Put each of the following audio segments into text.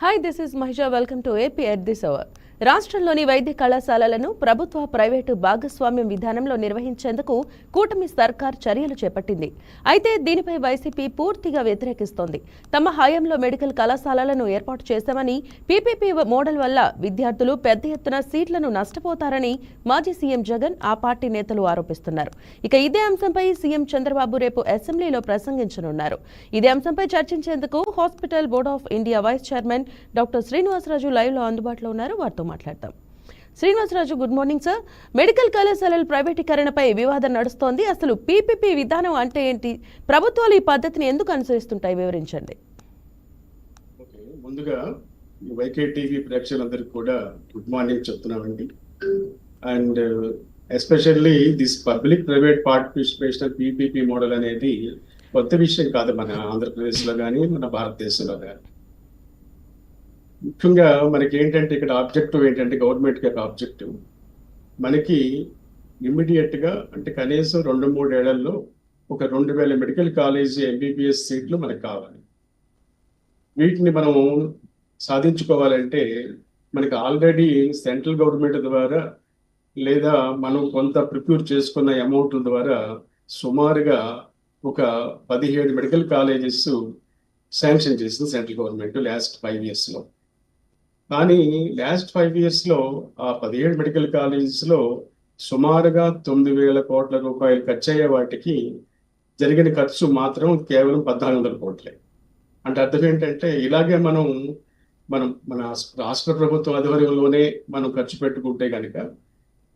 Hi, this is Mahisha. Welcome to AP at this hour. రాష్ట్రంలోని వైద్య కళాశాలలను ప్రభుత్వ ప్రైవేటు భాగస్వామ్యం విధానంలో నిర్వహించేందుకు కూటమి సర్కార్ చర్యలు చేపట్టింది. అయితే దీనిపై వైసీపీ పూర్తిగా వ్యతిరేకిస్తోంది. తమ హయాంలో మెడికల్ కళాశాలలను ఏర్పాటు చేశామని పీపీపీ మోడల్ వల్ల విద్యార్థులు పెద్ద ఎత్తున సీట్లను నష్టపోతారని మాజీ సీఎం జగన్ ఆ పార్టీ నేతలు ఆరోపిస్తున్నారు. ఇక ఇదే అంశంపై సీఎం చంద్రబాబు రేపు అసెంబ్లీలో ప్రసంగించనున్నారు. ఇదే అంశంపై చర్చించేందుకు hospital board of India vice chairman doctor Srinivasaraju లైవ్లో అందుబాటులో ఉన్నారు. వారితో మాట్లాడతాం. Srinivasaraju good morning sir medical కళాశాలల ప్రైవేటీకరణపై వివాదం నడుస్తోంది. అసలు పీపీపీ విధానం అంటే ఏంటి? ప్రభుత్వాలు ఈ పద్ధతిని ఎందుకు అనుసరిస్తుంటాయి? వివరించండి. ముందుగా ఈ వైకే టీవీ ప్రేక్షకులందరికీ కూడా good morning చెప్తున్నామండి. And especially this public private participation PPP model అనేది కొత్త విషయం కాదు మన ఆంధ్రప్రదేశ్లో కానీ మన భారతదేశంలో కానీ ముఖ్యంగా మనకి ఏంటంటే ఇక్కడ ఆబ్జెక్టివ్ ఏంటంటే గవర్నమెంట్కి యొక్క ఆబ్జెక్టివ్. మనకి ఇమ్మీడియట్గా అంటే కనీసం రెండు మూడేళ్ళలో ఒక రెండు వేల మెడికల్ కాలేజీ ఎంబీబీఎస్ సీట్లు మనకు కావాలి. వీటిని మనం సాధించుకోవాలంటే మనకి ఆల్రెడీ సెంట్రల్ గవర్నమెంట్ ద్వారా లేదా మనం కొంత ప్రిపేర్ చేసుకున్న అమౌంట్ ద్వారా సుమారుగా ఒక పదిహేడు మెడికల్ కాలేజెస్ శాంక్షన్ చేసింది సెంట్రల్ గవర్నమెంట్ లాస్ట్ ఫైవ్ ఇయర్స్లో. కానీ లాస్ట్ ఫైవ్ ఇయర్స్లో ఆ పదిహేడు మెడికల్ కాలేజెస్లో సుమారుగా తొమ్మిది వేల కోట్ల రూపాయలు ఖర్చు అయ్యే వాటికి జరిగిన ఖర్చు మాత్రం కేవలం పద్నాలుగు వందల కోట్లే. అంటే అర్థం ఏంటంటే ఇలాగే మనం మనం మన రాష్ట్ర ప్రభుత్వ ఆధ్వర్యంలోనే మనం ఖర్చు పెట్టుకుంటే కనుక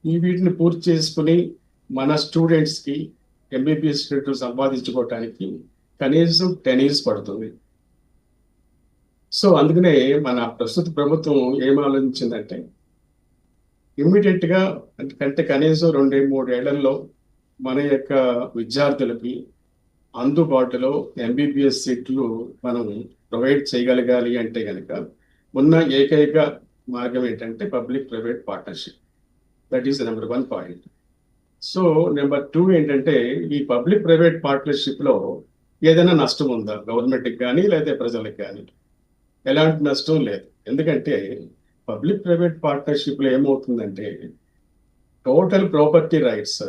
ఈ వీటిని పూర్తి చేసుకుని మన స్టూడెంట్స్కి ఎంబీబీఎస్ సంపాదించుకోవటానికి కనీసం టెన్ ఇయర్స్ పడుతుంది. సో అందుకనే మన ప్రస్తుత ప్రభుత్వం ఏం ఆలోచించిందంటే ఇమ్మీడియట్గా అంటే కనీసం రెండే మూడేళ్ళలో మన యొక్క విద్యార్థులకి అందుబాటులో ఎంబీబీఎస్ సీట్లు మనం ప్రొవైడ్ చేయగలగాలి అంటే కనుక ఉన్న ఏకైక మార్గం ఏంటంటే public private partnership. That is number one point so number two ఏంటంటే ఈ పబ్లిక్ ప్రైవేట్ పార్ట్నర్షిప్లో ఏదైనా నష్టం ఉందా? గవర్నమెంట్కి కానీ లేదా ప్రజలకు కానీ ఎలాంటి నష్టం లేదు. ఎందుకంటే పబ్లిక్ ప్రైవేట్ పార్ట్నర్షిప్లో ఏమవుతుందంటే టోటల్ ప్రాపర్టీ రైట్స్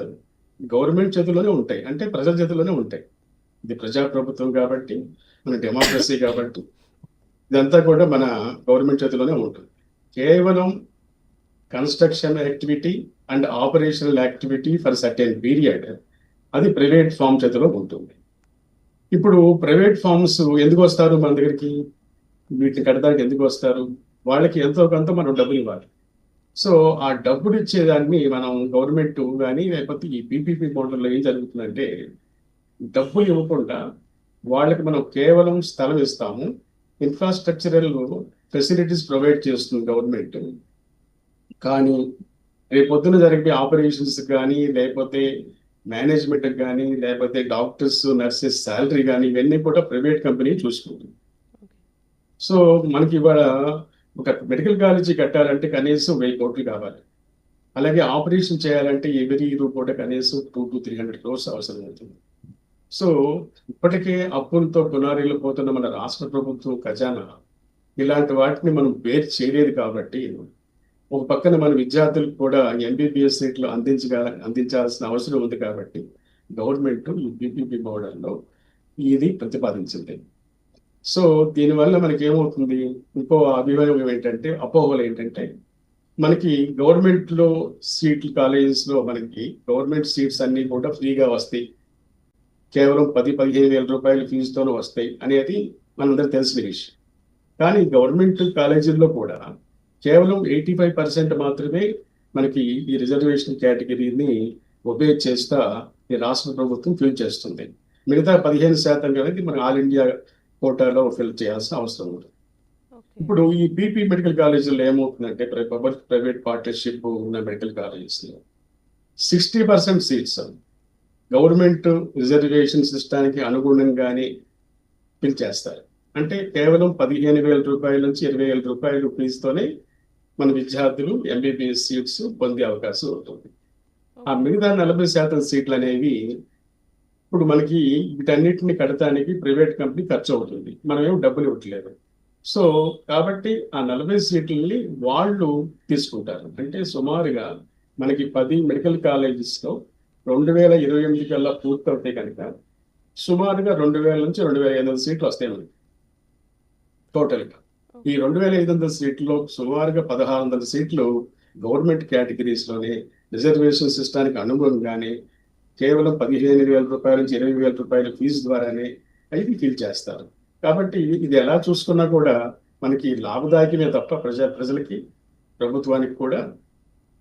గవర్నమెంట్ చేతిలోనే ఉంటాయి. అంటే ప్రజల చేతిలోనే ఉంటాయి. ఇది ప్రజాప్రభుత్వం కాబట్టి మన డెమోక్రసీ కాబట్టి ఇదంతా కూడా మన గవర్నమెంట్ చేతిలోనే ఉంటుంది. కేవలం construction activity and operational activity for certain period అది ప్రైవేట్ ఫామ్ చేతిలో ఉంటుంది. ఇప్పుడు ప్రైవేట్ ఫామ్స్ ఎందుకు వస్తారు మన దగ్గరికి? వీటిని కట్టడానికి ఎందుకు వస్తారు? వాళ్ళకి ఎంతో కొంత మనం డబ్బులు ఇవ్వాలి. సో ఆ డబ్బులు ఇచ్చేదాన్ని మనం గవర్నమెంట్ కానీ లేకపోతే ఈ పీపీపీ మోడల్లో ఏం జరుగుతుందంటే డబ్బులు ఇవ్వకుండా వాళ్ళకి మనం కేవలం స్థలం ఇస్తాము. ఇన్ఫ్రాస్ట్రక్చరల్ ఫెసిలిటీస్ ప్రొవైడ్ చేస్తుంది గవర్నమెంట్. కానీ రేపొద్దున జరిగే ఆపరేషన్స్ కానీ లేకపోతే మేనేజ్మెంట్ కానీ లేకపోతే డాక్టర్స్ నర్సెస్ శాలరీ కానీ ఇవన్నీ కూడా ప్రైవేట్ కంపెనీ చూసుకుంటుంది సో మనకి ఇవాళ ఒక మెడికల్ కాలేజీ కట్టాలంటే కనీసం వెయ్యి కోట్లు కావాలి. అలాగే ఆపరేషన్ చేయాలంటే ఎవరీ ఇయర్ కూడా కనీసం two to three hundred crores అవసరం అవుతుంది. సో ఇప్పటికే అప్పులతో పునారీలు పోతున్న మన రాష్ట్ర ప్రభుత్వం ఖజానా ఇలాంటి వాటిని మనం బేర్ చేయలేదు కాబట్టి ఒక పక్కన మన విద్యార్థులకు కూడా ఎంబీబీఎస్ సీట్లు అందించగా అందించాల్సిన అవసరం ఉంది కాబట్టి గవర్నమెంట్ ఈ బీపీపీ మోడల్లో ఇది ప్రతిపాదించింది. సో దీనివల్ల మనకి ఏమవుతుంది ఇంకో అభిప్రాయం ఏంటంటే అపోహలు ఏంటంటే మనకి గవర్నమెంట్లో సీట్లు కాలేజెస్లో మనకి గవర్నమెంట్ సీట్స్ అన్ని కూడా ఫ్రీగా వస్తాయి. కేవలం పది పదిహేను వేల రూపాయల ఫీజుతోనే వస్తాయి అనేది మనందరూ తెలిసిన విషయం. కానీ గవర్నమెంట్ కాలేజీల్లో కూడా కేవలం ఎయిటీ ఫైవ్ పర్సెంట్ మాత్రమే మనకి ఈ రిజర్వేషన్ కేటగిరీని ఒబే చేస్తా ఈ రాష్ట్ర ప్రభుత్వం ఫిల్ చేస్తుంది. మిగతా పదిహేను శాతం అనేది మన ఆల్ ఇండియా కోటాలో ఫిల్ చేయాల్సిన అవసరం ఉంది. ఇప్పుడు ఈ పీపీ మెడికల్ కాలేజీలో ఏమవుతుందంటే పబ్లిక్ ప్రైవేట్ పార్ట్నర్షిప్ ఉన్న మెడికల్ కాలేజెస్లో sixty percent seats government reservation సిస్టానికి అనుగుణంగానే ఫిల్ చేస్తారు. అంటే కేవలం పదిహేను వేల రూపాయల నుంచి ఇరవై వేల రూపాయలు ఫీజుతోనే మన విద్యార్థులు ఎంబీబీఎస్ సీట్స్ పొందే అవకాశం ఉంటుంది. ఆ మిగతా నలభై శాతం సీట్లు అనేవి ఇప్పుడు మనకి వీటన్నిటిని కడటానికి ప్రైవేట్ కంపెనీ ఖర్చు అవుతుంది మనం ఏం డబ్బులు ఇవ్వట్లేదు. సో కాబట్టి ఆ నలభై సీట్లని వాళ్ళు తీసుకుంటారు. అంటే సుమారుగా మనకి పది మెడికల్ కాలేజెస్లో రెండు వేల ఇరవై ఎనిమిది కల్లా పూర్తవుతాయి కనుక సుమారుగా రెండు వేల నుంచి రెండు వేల ఐదు వందల సీట్లు వస్తాయి మనకి. టోటల్గా. ఈ రెండు వేల ఐదు వందల సీట్లలో సుమారుగా పదహారు వందల సీట్లు గవర్నమెంట్ కేటగిరీస్లోనే రిజర్వేషన్ సిస్టానికి అనుగుణంగానే కేవలం పదిహేను వేల రూపాయల నుంచి ఇరవై వేల రూపాయల ఫీజు ద్వారానే అవి ఫిల్ చేస్తారు. కాబట్టి ఇది ఎలా చూసుకున్నా కూడా మనకి లాభదాయకమే తప్ప ప్రజా ప్రజలకి ప్రభుత్వానికి కూడా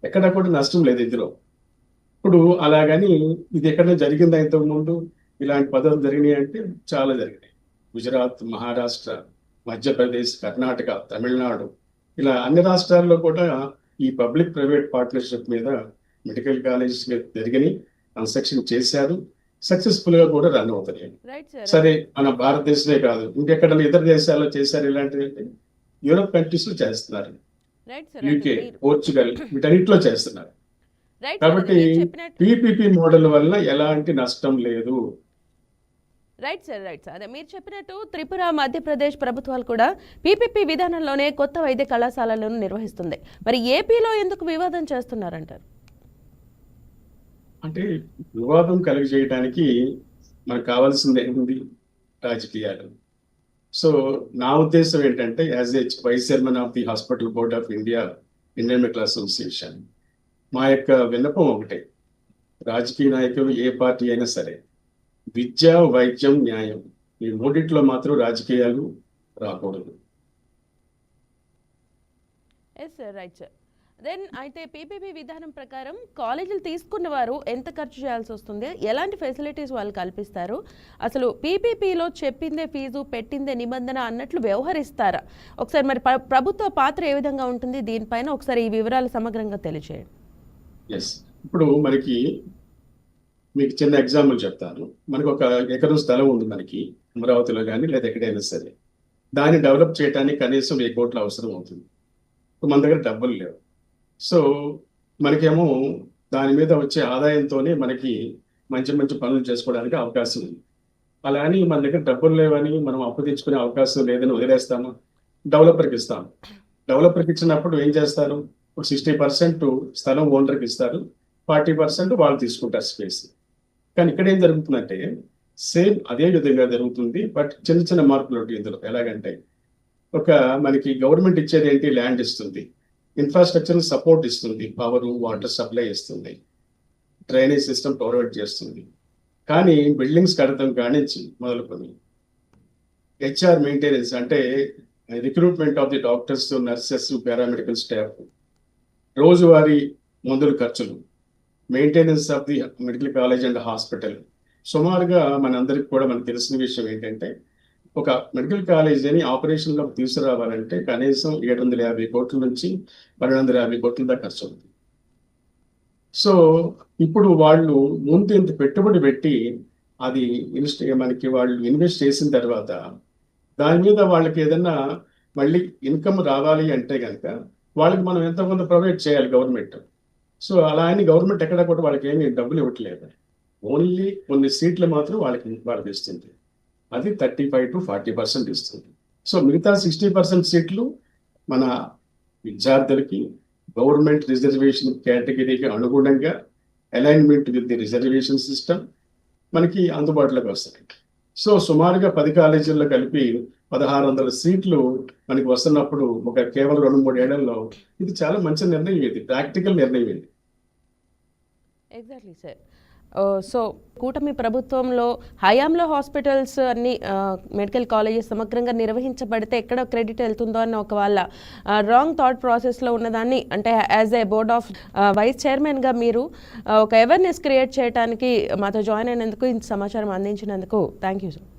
ఎక్కడ కూడా నష్టం లేదు ఇందులో. ఇప్పుడు అలాగని ఇది ఎక్కడ జరిగిందా ఇంతకుముందు? ఇలాంటి పదాలు జరిగినాయి అంటే చాలా జరిగినాయి. గుజరాత్ మహారాష్ట్ర మధ్యప్రదేశ్ కర్ణాటక తమిళనాడు ఇలా అన్ని రాష్ట్రాల్లో కూడా ఈ పబ్లిక్ ప్రైవేట్ పార్ట్నర్షిప్ మీద మెడికల్ కాలేజెస్ జరిగినాయి. కన్స్ట్రక్షన్ చేశారు. సక్సెస్ఫుల్గా కూడా రన్ అవుతున్నాయి. రైట్ సార్ సరే మన భారతదేశమే కాదు ఇంకెక్కడ ఇతర దేశాల్లో చేశారు ఇలాంటివి అంటే యూరోప్ కంట్రీస్లో చేస్తున్నారు. రైట్ సార్ యూకే పోర్చుగల్ వీటన్నిటిలో చేస్తున్నారు. రైట్ కాబట్టి పీపీపీ మోడల్ వల్ల ఎలాంటి నష్టం లేదు. రైట్ సార్ రైట్ సార్ అదే మీరు చెప్పినట్టు త్రిపుర మధ్యప్రదేశ్ ప్రభుత్వాలు కూడా పీపీపీ విధానంలోనే కొత్త వైద్య కళాశాలలను నిర్వహిస్తుంది. మరి ఏపీలో ఎందుకు వివాదం చేస్తున్నారంటారు? అంటే వివాదం కలిగజేయడానికి మనకు కావాల్సింది ఏముంది? రాజకీయాలు. సో నా ఉద్దేశం ఏంటంటే as a vice chairman of the hospital board of India Indian medical association మా యొక్క విన్నపం ఒకటే. రాజకీయ నాయకులు ఏ పార్టీ అయినా సరే విద్య వైద్యం న్యాయం ఈ మూడిట్లో మాత్రం రాజకీయాలు రాకూడదు. ఎస్ రైట్ సార్ దెన్ అయితే పీపీపీ విధానం ప్రకారం కాలేజీలు తీసుకున్న వారు ఎంత ఖర్చు చేయాల్సి వస్తుంది? ఎలాంటి ఫెసిలిటీస్ వాళ్ళు కల్పిస్తారు? అసలు పీపీపీలో చెప్పిందే ఫీజు పెట్టిందే నిబంధన అన్నట్లు వ్యవహరిస్తారా? ఒకసారి మరి ప్రభుత్వ పాత్ర ఏ విధంగా ఉంటుంది? దీనిపైన ఒకసారి ఈ వివరాలు సమగ్రంగా తెలియజేయండి ఎస్ ఇప్పుడు మనకి మీకు చిన్న ఎగ్జాంపుల్ చెప్తాను. మనకు ఒక ఎకరం స్థలం ఉంది మనకి అమరావతిలో కానీ లేదా ఎక్కడైనా సరే. దాన్ని డెవలప్ చేయడానికి కనీసం వెయ్యి కోట్లు అవసరం అవుతుంది. మన దగ్గర డబ్బులు లేవు. సో మనకేమో దాని మీద వచ్చే ఆదాయంతోనే మనకి మంచి మంచి పనులు చేసుకోవడానికి అవకాశం ఉంది. అలా అని మన దగ్గర డబ్బులు లేవని మనం అప్పు తెచ్చుకునే అవకాశం లేదని వదిలేస్తాము. డెవలపర్కి ఇస్తాం డెవలపర్కి ఇచ్చినప్పుడు ఏం చేస్తారు? ఒక సిక్స్టీ పర్సెంట్ స్థలం ఓనర్కి ఇస్తారు. ఫార్టీ పర్సెంట్ వాళ్ళు తీసుకుంటారు స్పేస్. కానీ ఇక్కడ ఏం జరుగుతుందంటే సేమ్ అదే విధంగా జరుగుతుంది. బట్ చిన్న చిన్న మార్పులు ఉంటాయి ఇందులో. ఎలాగంటే ఒక మనకి గవర్నమెంట్ ఇచ్చేది ఏంటి? ల్యాండ్ ఇస్తుంది. ఇన్ఫ్రాస్ట్రక్చర్ సపోర్ట్ ఇస్తుంది పవర్ వాటర్ సప్లై ఇస్తుంది డ్రైనేజ్ సిస్టమ్ ప్రొవైడ్ చేస్తుంది. కానీ బిల్డింగ్స్ కడతాం కానించి మొదలుకొని హెచ్ఆర్ మెయింటెనెన్స్ అంటే recruitment of the doctors nurses paramedical staff రోజువారీ మందుల ఖర్చులు maintenance of the medical college and hospital సుమారుగా మనందరికి కూడా మనకు తెలిసిన విషయం ఏంటంటే ఒక మెడికల్ కాలేజ్ అని ఆపరేషన్లోకి తీసుకురావాలంటే కనీసం ఏడు వందల యాభై కోట్ల నుంచి పన్నెండు వందల యాభై కోట్ల దాకా ఖర్చు అవుతుంది. సో ఇప్పుడు వాళ్ళు ముందు ఇంత పెట్టుబడి పెట్టి అది ఇన్వెస్ట్ మనకి వాళ్ళు ఇన్వెస్ట్ చేసిన తర్వాత దాని మీద వాళ్ళకి ఏదన్నా మళ్ళీ ఇన్కమ్ రావాలి అంటే కనుక వాళ్ళకి మనం ఎంత కొంత ప్రొవైడ్ చేయాలి గవర్నమెంట్. సో అలా అని గవర్నమెంట్ ఎక్కడ కూడా వాళ్ళకి ఏమీ డబ్బులు ఇవ్వట్లేదు. ఓన్లీ కొన్ని సీట్లు మాత్రం వాళ్ళకి వాళ్ళకి ఇస్తుంది. అది thirty five to forty percent ఇస్తుంది. సో మిగతా సిక్స్టీ పర్సెంట్ సీట్లు మన విద్యార్థులకి గవర్నమెంట్ రిజర్వేషన్ కేటగిరీకి అనుగుణంగా alignment with the reservation system మనకి అందుబాటులోకి వస్తాయి. సో సుమారుగా పది కాలేజీల్లో కలిపి పదహారు వందల సీట్లు మనకి వస్తున్నప్పుడు ఒక కేవలం రెండు మూడు ఏళ్ళలో ఇది చాలా మంచి నిర్ణయం ఇది ప్రాక్టికల్ నిర్ణయం ఇది. ఎగ్జాక్ట్లీ సార్ Uh, సో కూటమి ప్రభుత్వంలో హయాంలో హాస్పిటల్స్ అన్ని uh, మెడికల్ కాలేజెస్ సమగ్రంగా నిర్వహించబడితే ఎక్కడ క్రెడిట్ వెళ్తుందో అన్న ఒక వాళ్ళ రాంగ్ థాట్ ప్రాసెస్లో ఉన్నదాన్ని అంటే as a board of vice చైర్మన్గా మీరు uh, ఒక అవేర్నెస్ క్రియేట్ చేయడానికి మాతో జాయిన్ అయినందుకు ఇంత సమాచారం అందించినందుకు థ్యాంక్ యూ సార్